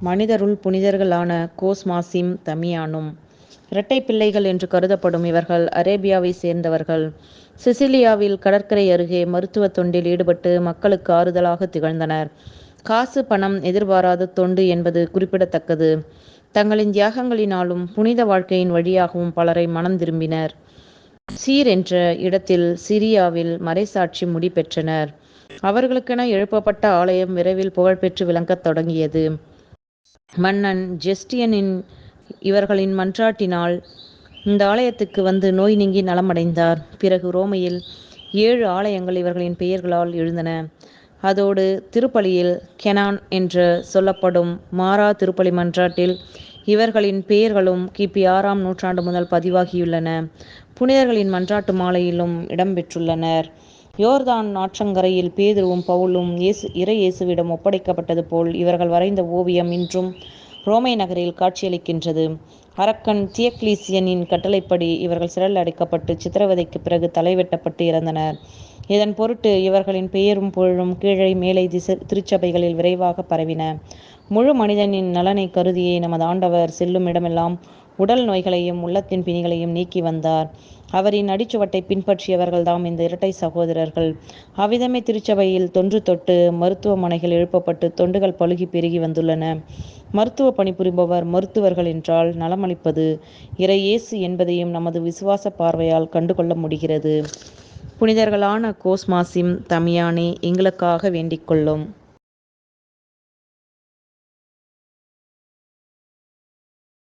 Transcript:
மனிதருள் புனிதர்களான கோஸ்மாசிம் தமியானும். இரட்டை பிள்ளைகள் என்று கருதப்படும் இவர்கள் அரேபியாவை சேர்ந்தவர்கள். சிசிலியாவில் கடற்கரை அருகே மருத்துவ தொண்டில் ஈடுபட்டு மக்களுக்கு ஆறுதலாக திகழ்ந்தனர். காசு பணம் எதிர்பாராத தொண்டு என்பது குறிப்பிடத்தக்கது. தங்களின் தியாகங்களினாலும் புனித வாழ்க்கையின் வழியாகவும் பலரை மனம் திரும்பினர். சீர் என்ற இடத்தில் சிரியாவில் மறைசாட்சி முடிபெற்றனர். அவர்களுக்கென எழுப்பப்பட்ட ஆலயம் விரைவில் புகழ்பெற்று விளங்கத் தொடங்கியது. மன்னன் ஜெஸ்டியனின் இவர்களின் மன்றாட்டினால் இந்த ஆலயத்துக்கு வந்து நோய் நீங்கி நலமடைந்தார். பிறகு ரோமையில் ஏழு ஆலயங்கள் இவர்களின் பெயர்களால் எழுந்தன. அதோடு திருப்பலியில் கெனான் என்று சொல்லப்படும் மாறா திருப்பலி மன்றாட்டில் இவர்களின் பெயர்களும் கிபி ஆறாம் நூற்றாண்டு முதல் பதிவாகியுள்ளன. புனிதர்களின் மன்றாட்டு மாலையிலும் இடம்பெற்றுள்ளனர். யோர்தான் நாற்றங்கரையில் பேதுருவும் பவுலும் இயேசு இறை இயேசுவிடம் ஒப்படைக்கப்பட்டது போல் இவர்கள் வரைந்த ஓவியம் இன்றும் ரோமை நகரில் காட்சியளிக்கின்றது. அரக்கன் தியக்லீசியனின் கட்டளைப்படி இவர்கள் சிறையில் அடைக்கப்பட்டு சித்திரவதைக்கு பிறகு தலைவெட்டப்பட்டு இறந்தனர். இதன் பொருட்டு இவர்களின் பெயரும் புகழும் கீழே மேலை திசை திருச்சபைகளில் விரைவாக பரவின. முழு மனிதனின் நலனை கருதியே நமது ஆண்டவர் செல்லும் இடமெல்லாம் உடல் நோய்களையும் உள்ளத்தின் பிணிகளையும் நீக்கி வந்தார். அவரின் அடிச்சுவட்டை பின்பற்றியவர்கள் தாம் இந்த இரட்டை சகோதரர்கள். அவ்விதமே திருச்சபையில் தொன்று தொட்டு மருத்துவமனைகள் எழுப்பப்பட்டு தொண்டுகள் பழுகி பெருகி வந்துள்ளன. மருத்துவ பணிபுரிபவர் மருத்துவர்கள் என்றால் நலமளிப்பது இறை இயேசு என்பதையும் நமது விசுவாச பார்வையால் கண்டுகொள்ள முடிகிறது. புனிதர்களான கோஸ்மாசிம் தமியானே எங்களுக்காக வேண்டிக் கொள்ளும்.